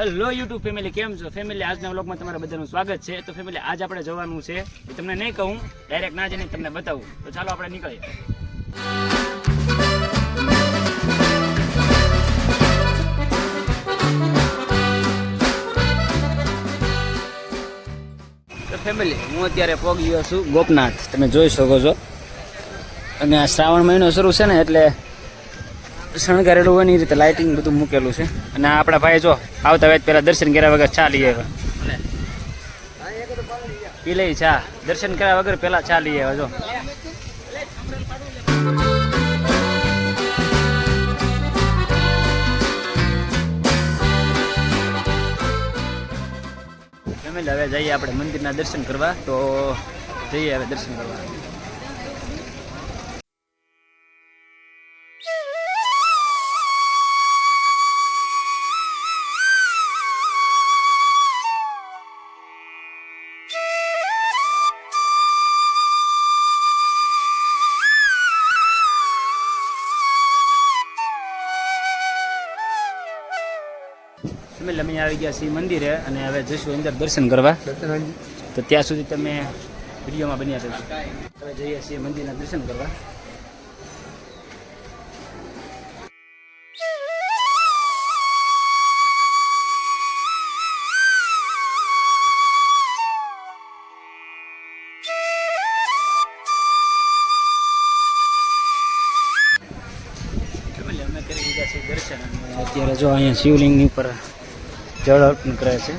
Hello YouTube family કેમ છો? Family આજના વ્લોગમાં તમારા બધાનું સ્વાગત છે. તો ફેમિલી આજ આપણે જવાનું છે. તમને નહીં કહું ડાયરેક્ટ ના જઈને તમને બતાવું. તો ચાલો આપણે નીકળીએ. તો ફેમિલી હું અત્યારે પહોંચી ગયો છું ગોપનાથ. તમે જોઈ શકો છો. અને આ શ્રાવણ મહિનો શરૂ છે ને, એટલે શણગારેલું હોય ને એ રીતે લાઇટિંગ બધું મૂકેલું છે. અને આપણા ભાઈ જો આવતા વેત પહેલાં દર્શન કર્યા વગર ચા લઈ આવ્યા. પી લઈ ચા. દર્શન કર્યા વગર પહેલાં ચા લઈ આવ્યા, જો. ફેમિલી હવે જઈએ આપણે મંદિરના દર્શન કરવા. તો જઈએ હવે દર્શન કરવા. ફેમિલી અમે આવી ગયા છીએ મંદિરે અને હવે જઈશું અંદર દર્શન કરવા. તો ત્યાં સુધી તમે વિડીયોમાં બન્યા રહેજો. હવે જઈએ છીએ મંદિરના દર્શન કરવા. અત્યારે જો અહીંયા શિવલિંગની ઉપર જળ અર્પણ કરે છે.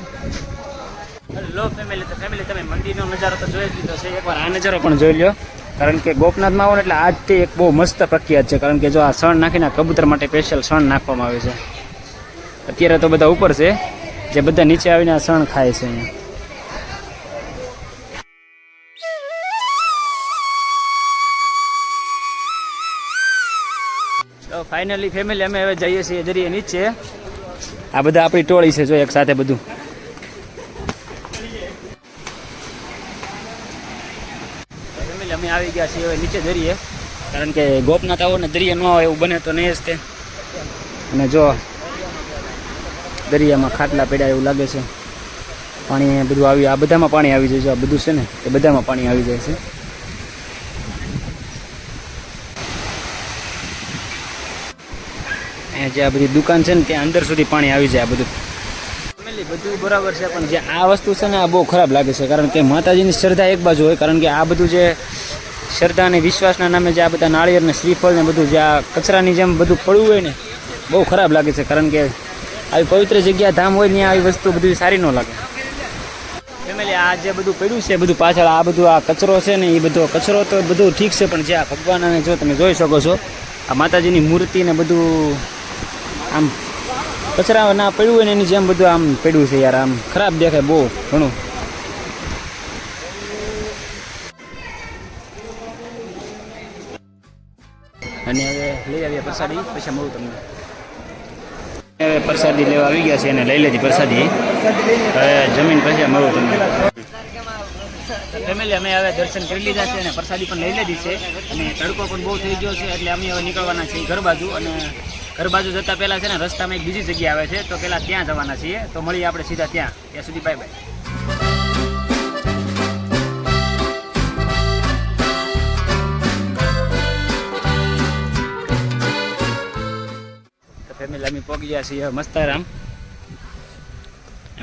હેલો ફેમિલી તો ફેમિલી તમે મંદિરનો નજારો તો જોઈ જ લીધો છે. એકવાર આ નજારો પણ જોઈ લ્યો. કારણ કે ગોપનાથમાં આવો ને એટલે આજ તે એક બહુ મસ્ત પ્રખ્યાત છે. કારણ કે જો આ સણ નાખીને કબૂતર માટે સ્પેશિયલ સણ નાખવામાં આવે છે. અત્યારે તો બધા ઉપર છે. જે બધા નીચે આવીને આ સણ ખાય છે અહીંયા. ફાઇનલી ફેમિલી અમે હવે જઈએ છીએ જરીએ નીચે. આ બધા આપણી ટોળી છે જો એક સાથે બધું. અમે આવી ગયા છીએ હવે નીચે દરિયે. કારણ કે ગોપનાથ આવો ને દરિયે ન આવે એવું બને તો નહીં જ તે. અને જો દરિયામાં ખાટલા પડ્યા એવું લાગે છે. પાણી બધું આવી આ બધામાં પાણી આવી જાય છે આ બધું છે ને એ બધામાં પાણી આવી જાય છે. જે આ બધી દુકાન છે ને, ત્યાં અંદર સુધી પાણી આવી જાય આ બધું. ફેમિલી બધું બરાબર છે, પણ જે આ વસ્તુ છે ને, આ બહુ ખરાબ લાગે છે, કારણ કે માતાજીની શ્રદ્ધા એક બાજુ હોય, કારણ કે આ બધું જે શ્રદ્ધા અને વિશ્વાસના નામે જે આ બધા નાળિયેર ને શ્રીફળ ને બધું જે આ કચરાની જેમ બધું પડવું હોય ને, બહુ ખરાબ લાગે છે, કારણ કે આવી પવિત્ર જગ્યા, ધામ હોય, ત્યાં આવી વસ્તુ બધી સારી ન લાગે. ફેમિલી આ જે બધું પડ્યું છે બધું પાછળ આ બધું આ કચરો છે ને, એ બધો કચરો તો બધું ઠીક છે, પણ જે આ ભગવાન જો તમે જોઈ શકો છો, આ માતાજીની મૂર્તિ ને બધું આમ કચરા ના પડ્યું હોય ને એની જેમ બધું આમ પડ્યું છે યાર, આમ ખરાબ દેખાય બહુ ઘણું. અને હવે લઈ આવીએ પ્રસાદી, પછી મળું તમને. હવે પ્રસાદી લેવા આવી ગયા છે અને લઈ લેજી પ્રસાદી. હવે જમીન પછી મળું તમને. ફેમિલી અમે હવે દર્શન કરી લીધા છે અને પ્રસાદી પણ લઈ લીધી છે. અને તડકો પણ બહુ થઈ ગયો છે, એટલે અમે હવે નીકળવાના છીએ ઘર બાજુ અને ઘર બાજુ જતા પહેલા છે ને, રસ્તામાં એક બીજી જગ્યા આવે છે, તો પહેલા ત્યાં જવાના છીએ. તો મળીએ આપણે સીધા ત્યાં. ત્યાં સુધી બાય બાય ફેમિલી અમે પહોંચી ગયા છીએ મસ્તારામ.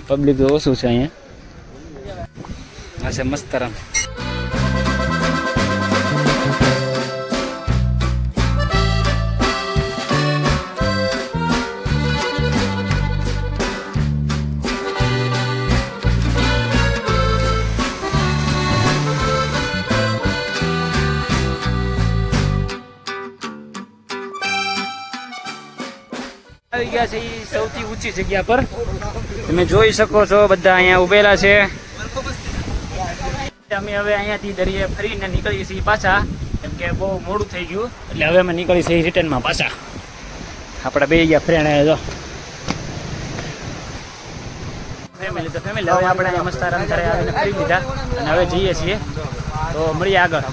પબ્લિક તો ઓછું છે અહીંયા. છે મસ્તારામ. સૌથી ઊંચી જગ્યા પર. તમે જોઈ શકો છો બધા અહીંયા ઉભેલા છે. અમે હવે અહીંયાથી દરિયે ફરીને નીકળીએ છીએ પાછા. કેમ કે બહુ મોડું થઈ ગયું. એટલે હવે અમે નીકળી છીએ રિટર્નમાં પાછા. આપણા બે ગયા ફ્રેન્ડ જો. ફેમિલી તો ફેમિલી હવે આપણે અહીંયા મસ્ત આરામ કરે આવીને ફરી લીધા. અને હવે જઈએ છીએ. તો મળીએ આગળ.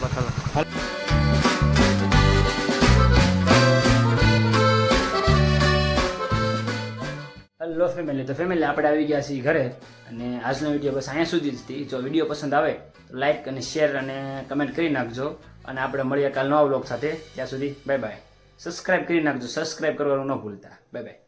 હેલો ફેમિલી તો ફેમિલી આપણે આવી ગયા છીએ ઘરે અને આજનો વીડિયો બસ અહીંયા સુધી જ હતી. જો વીડિયો પસંદ આવે, તો લાઇક અને શેર અને કમેન્ટ કરી નાખજો. અને આપણે મળીએ કાલ નવા બ્લોગ સાથે. ત્યાં સુધી બાય બાય સબસ્ક્રાઇબ કરી નાખજો. સબસ્ક્રાઇબ કરવાનું ન ભૂલતા. Bye bye